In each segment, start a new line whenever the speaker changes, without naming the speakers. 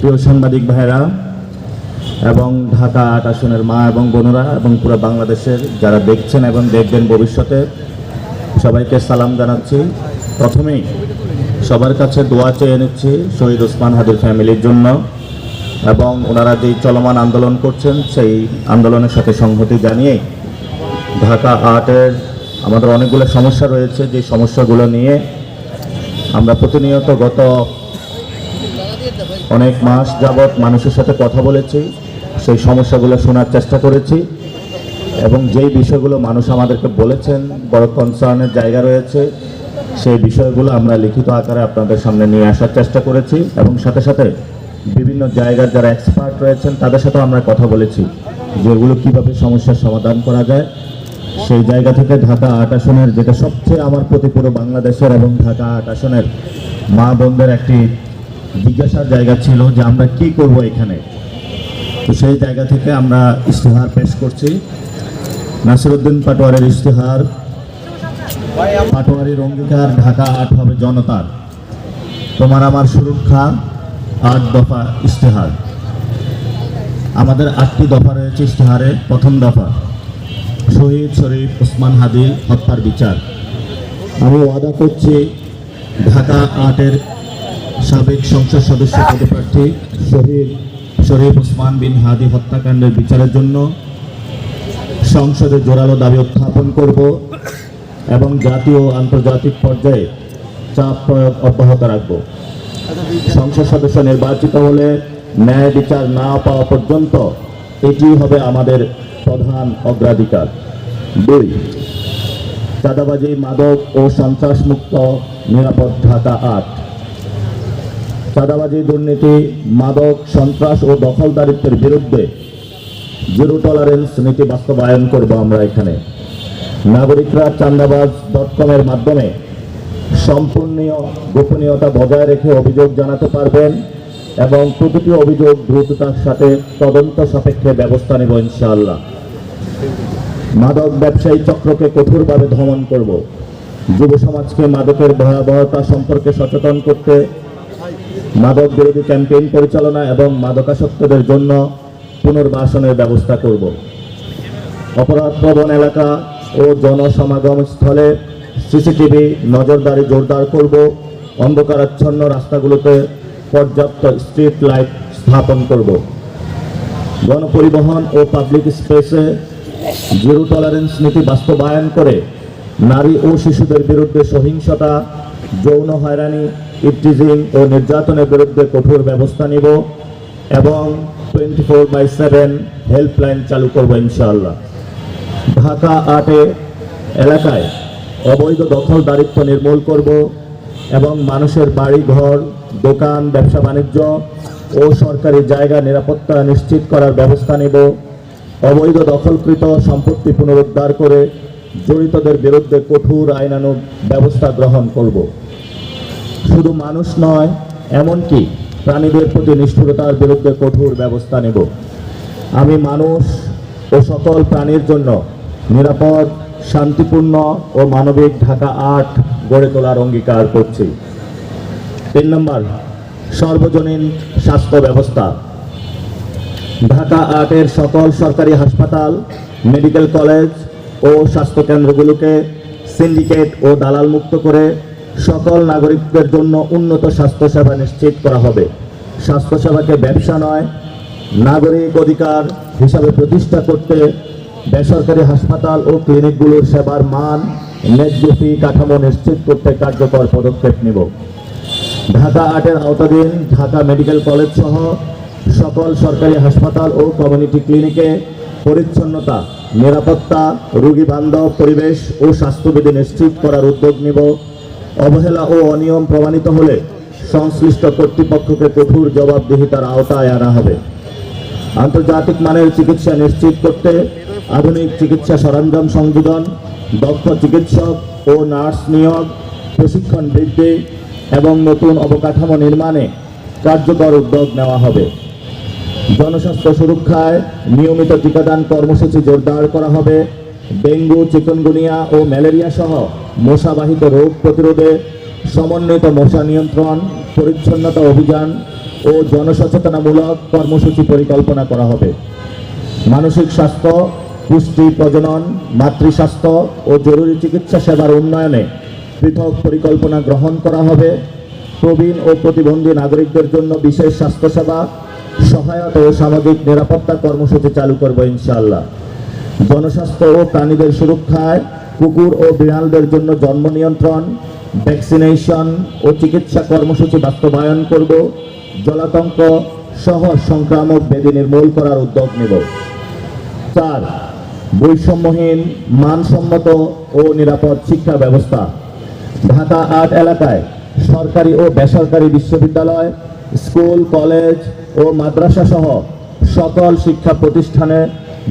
প্রিয় সাংবাদিক ভাইরা এবং ঢাকা আট আসনের মা এবং বোনরা এবং পুরো বাংলাদেশের যারা দেখছেন এবং দেখবেন ভবিষ্যতে, সবাইকে সালাম জানাচ্ছি। প্রথমেই সবার কাছে দোয়া চেয়ে নিচ্ছি শহীদ ওসমান হাদির ফ্যামিলির জন্য এবং ওনারা যেই চলমান আন্দোলন করছেন, সেই আন্দোলনের সাথে সংহতি জানিয়ে ঢাকা আটের আমাদের অনেকগুলো সমস্যা রয়েছে। যে সমস্যাগুলো নিয়ে আমরা প্রতিনিয়ত গত অনেক মাস যাবৎ মানুষের সাথে কথা বলেছি, সেই সমস্যাগুলো শোনার চেষ্টা করেছি, এবং যেই বিষয়গুলো মানুষ আমাদেরকে বলেছেন, বড় কনসার্নের জায়গা রয়েছে, সেই বিষয়গুলো আমরা লিখিত আকারে আপনাদের সামনে নিয়ে আসার চেষ্টা করেছি, এবং সাথে সাথে বিভিন্ন জায়গার যারা এক্সপার্ট রয়েছেন, তাদের সাথেও আমরা কথা বলেছি যেগুলো কীভাবে সমস্যার সমাধান করা যায়। সেই জায়গা থেকে ঢাকা আট আসনের, যেটা সবচেয়ে আমার প্রতি পুরো বাংলাদেশের এবং ঢাকা আট আসনের মা বোনদের একটি জিজ্ঞাসার জায়গা ছিল যে আমরা কি করব এখানে। তো সেই জায়গা থেকে আমরা ইশতেহার পেশ করছি। নাসিরুদ্দিন পাটোয়ারের ইশতেহার। পাটোয়ারির অঙ্গীকার ঢাকা আট হবে জনতার। তোমার আমার সুরক্ষা আট দফা ইশতেহার। আমাদের আটটি দফা রয়েছে ইশতেহারে। প্রথম দফা, শহীদ শরীফ ওসমান হাদি হত্যার বিচার। আমি ওয়াদা করছি ঢাকা আটের সাবেক সংসদ সদস্য পদপ্রার্থী শহীদ শরীফ ওসমান বিন হাদি হত্যাকাণ্ডের বিচারের জন্য সংসদে জোরালো দাবি উত্থাপন করব এবং জাতীয় আন্তর্জাতিক পর্যায়ে চাপ প্রয়োগ অব্যাহত রাখব। সংসদ সদস্য নির্বাচিত হলে ন্যায় বিচার না পাওয়া পর্যন্ত এটি হবে আমাদের প্রধান অগ্রাধিকার। দুই, চাঁদাবাজি, মাদক ও সন্ত্রাসমুক্ত নিরাপদ ঢাকা আট। চাঁদাবাজি, দুর্নীতি, মাদক, সন্ত্রাস ও দখলদারিত্বের বিরুদ্ধে জিরো টলারেন্স নীতি বাস্তবায়ন করব আমরা এখানে। নাগরিকরা চান্দাবাজ ডট কমের মাধ্যমে সম্পূর্ণ গোপনীয়তা বজায় রেখে অভিযোগ জানাতে পারবেন এবং প্রতিটি অভিযোগ দ্রুততার সাথে তদন্ত সাপেক্ষে ব্যবস্থা নেব ইনশাআল্লাহ। মাদক ব্যবসায়ী চক্রকে কঠোরভাবে দমন করব। যুব সমাজকে মাদকের ভয়াবহতা সম্পর্কে সচেতন করতে মাদক বিরোধী ক্যাম্পেইন পরিচালনা এবং মাদকাসক্তদের জন্য পুনর্বাসনের ব্যবস্থা করব। অপরাধ প্রবণ এলাকা ও জনসমাগম স্থলে সিসিটিভি নজরদারি জোরদার করব। অন্ধকারাচ্ছন্ন রাস্তাগুলোতে পর্যাপ্ত স্ট্রিট লাইট স্থাপন করব। গণপরিবহন ও পাবলিক স্পেসে জিরো টলারেন্স নীতি বাস্তবায়ন করে নারী ও শিশুদের বিরুদ্ধে সহিংসতা, যৌন হয়রানি ইফটিজিং ও নির্যাতনের বিরুদ্ধে কঠোর ব্যবস্থা নিব এবং twenty four by seven helpline চালু করব ইনশাআল্লাহ। ঢাকা আটে এলাকায় অবৈধ দখল দারিত্ব নির্মূল করব এবং মানুষের বাড়ি ঘর দোকান, ব্যবসা বাণিজ্য ও সরকারি জায়গা নিরাপত্তা নিশ্চিত করার ব্যবস্থা নেব। অবৈধ দখলকৃত সম্পত্তি পুনরুদ্ধার করে জড়িতদের বিরুদ্ধে কঠোর আইনানুগ ব্যবস্থা গ্রহণ করব। শুধু মানুষ নয়, এমনকি প্রাণীদের প্রতি নিষ্ঠুরতার বিরুদ্ধে কঠোর ব্যবস্থা নেব। আমি মানুষ ও সকল প্রাণীর জন্য নিরাপদ, শান্তিপূর্ণ ও মানবিক ঢাকা আট গড়ে তোলার অঙ্গীকার করছি। তিন নম্বর, সর্বজনীন স্বাস্থ্য ব্যবস্থা। ঢাকা আটের সকল সরকারি হাসপাতাল, মেডিকেল কলেজ ও স্বাস্থ্যকেন্দ্রগুলোকে সিন্ডিকেট ও দালাল মুক্ত করে সকল নাগরিকদের জন্য উন্নত স্বাস্থ্যসেবা নিশ্চিত করা হবে। স্বাস্থ্যসেবাকে ব্যবসা নয়, নাগরিক অধিকার হিসাবে প্রতিষ্ঠা করতে বেসরকারি হাসপাতাল ও ক্লিনিকগুলোর সেবার মান ফি কাঠামো নিশ্চিত করতে কার্যকর পদক্ষেপ নেব। ঢাকা আটের আওতাধীন ঢাকা মেডিকেল কলেজ সহ সকল সরকারি হাসপাতাল ও কমিউনিটি ক্লিনিকে পরিচ্ছন্নতা, নিরাপত্তা রোগী বান্ধব পরিবেশ ও স্বাস্থ্যবিধি নিশ্চিত করার উদ্যোগ নিব। অবহেলা ও অনিয়ম প্রমাণিত হলে সংশ্লিষ্ট কর্তৃপক্ষকে কঠোর জবাবদিহিতার আওতায় আনা হবে। আন্তর্জাতিক মানের চিকিৎসা নিশ্চিত করতে আধুনিক চিকিৎসা সরঞ্জাম সংযোজন, দক্ষ চিকিৎসক ও নার্স নিয়োগ, প্রশিক্ষণ বৃদ্ধি এবং নতুন অবকাঠামো নির্মাণে কার্যকর উদ্যোগ নেওয়া হবে। জনস্বাস্থ্য সুরক্ষায় নিয়মিত টিকাদান কর্মসূচি জোরদার করা হবে। ডেঙ্গু, চিকনগুনিয়া ও ম্যালেরিয়া সহ মশাবাহিত রোগ প্রতিরোধে সমন্বিত মশা নিয়ন্ত্রণ, পরিচ্ছন্নতা অভিযান ও জনসচেতনামূলক কর্মসূচি পরিকল্পনা করা হবে। মানসিক স্বাস্থ্য, পুষ্টি প্রজনন, মাতৃস্বাস্থ্য ও জরুরি চিকিৎসা সেবার উন্নয়নে পৃথক পরিকল্পনা গ্রহণ করা হবে। প্রবীণ ও প্রতিবন্ধী নাগরিকদের জন্য বিশেষ স্বাস্থ্যসেবা, সহায়তা ও সামাজিক নিরাপত্তা কর্মসূচি চালু করব ইনশাআল্লাহ। জনস্বাস্থ্য ও প্রাণীদের সুরক্ষায় কুকুর ও বিড়ালদের জন্য জন্ম নিয়ন্ত্রণ ভ্যাকসিনেশন ও চিকিৎসা কর্মসূচি বাস্তবায়ন করব। জলাতঙ্ক সহ সংক্রামক ব্যাধি নির্মূল করার উদ্যোগ নেব। চার, বৈষম্যহীন, মানসম্মত ও নিরাপদ শিক্ষা ব্যবস্থা। ঢাকা আট এলাকায় সরকারি ও বেসরকারি বিশ্ববিদ্যালয়, স্কুল, কলেজ ও মাদ্রাসা সহ সকল শিক্ষা প্রতিষ্ঠানে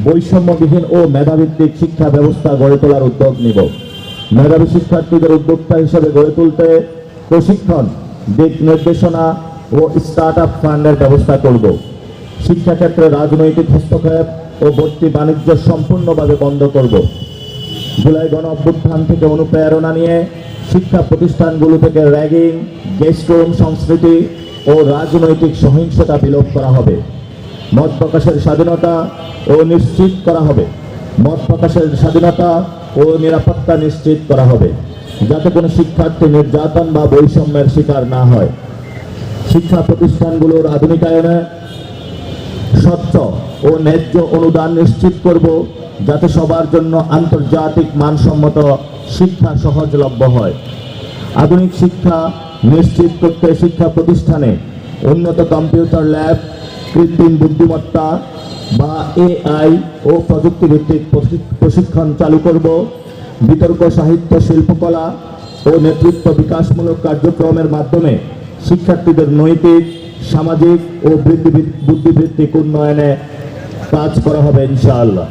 বৈষম্যবিহীন ও মেধাভিত্তিক শিক্ষা ব্যবস্থা গড়ে তোলার উদ্যোগ নিব। মেধাবী শিক্ষার্থীদের উদ্যোক্তা হিসেবে গড়ে তুলতে প্রশিক্ষণ, দিক নির্দেশনা ও স্টার্ট আপ ফান্ডের ব্যবস্থা করব। শিক্ষাক্ষেত্রে রাজনৈতিক হস্তক্ষেপ ও ভর্তি বাণিজ্য সম্পূর্ণভাবে বন্ধ করব। জুলাই গণ অভ্যুত্থান থেকে অনুপ্রেরণা নিয়ে শিক্ষা প্রতিষ্ঠানগুলো থেকে র্যাগিং, গেস্ট রুম, সংস্কৃতি ও রাজনৈতিক সহিংসতা বিলোপ করা হবে। মত প্রকাশের স্বাধীনতা ও নিশ্চিত করা হবে। মত প্রকাশের স্বাধীনতা ও নিরাপত্তা নিশ্চিত করা হবে, যাতে কোনো শিক্ষার্থী নির্যাতন বা বৈষম্যের শিকার না হয়। শিক্ষা প্রতিষ্ঠানগুলোর আধুনিকায়নে স্বচ্ছ ও ন্যায্য অনুদান নিশ্চিত করব, যাতে সবার জন্য আন্তর্জাতিক মানসম্মত শিক্ষা সহজলভ্য হয়। আধুনিক শিক্ষা নিশ্চিত করতে শিক্ষা প্রতিষ্ঠানে উন্নত কম্পিউটার ল্যাব কৃত্রিম বুদ্ধিমত্তা বা এআই ও প্রযুক্তিভিত্তিক প্রশিক্ষণ চালু করব। বিতর্ক সাহিত্য, শিল্পকলা ও নেতৃত্ব বিকাশমূলক কার্যক্রমের মাধ্যমে শিক্ষার্থীদের নৈতিক, সামাজিক ও বৃদ্ধি বুদ্ধিবৃত্তিক উন্নয়নে কাজ করা হবে ইনশাআল্লাহ।